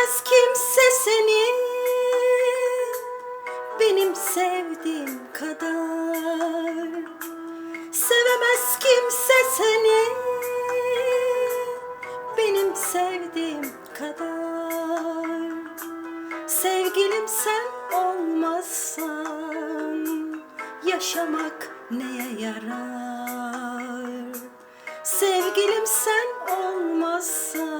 Sevemez kimse seni. Benim sevdiğim kadar. Sevemez kimse seni. Benim sevdiğim kadar. Sevgilim sen olmazsan yaşamak neye yarar? Sevgilim sen olmazsan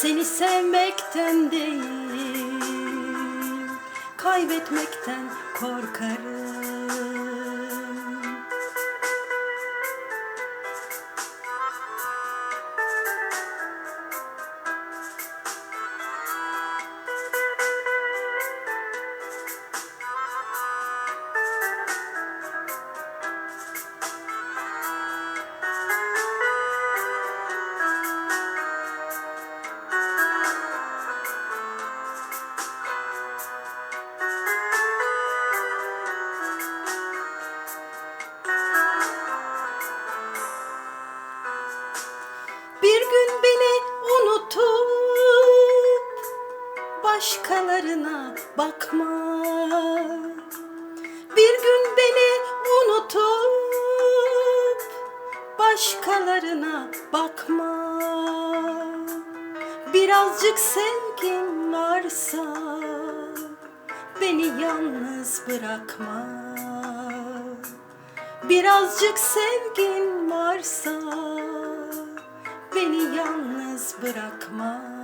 Seni sevmekten değil, kaybetmekten korkarım. Başkalarına bakma. Bir gün beni unutup başkalarına bakma. Birazcık sevgin varsa beni yalnız bırakma. Birazcık sevgin varsa beni yalnız bırakma.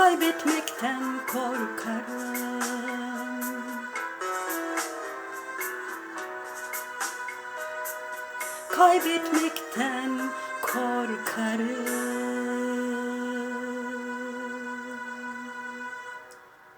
kaybetmekten korkarım. Kaybetmekten korkarım.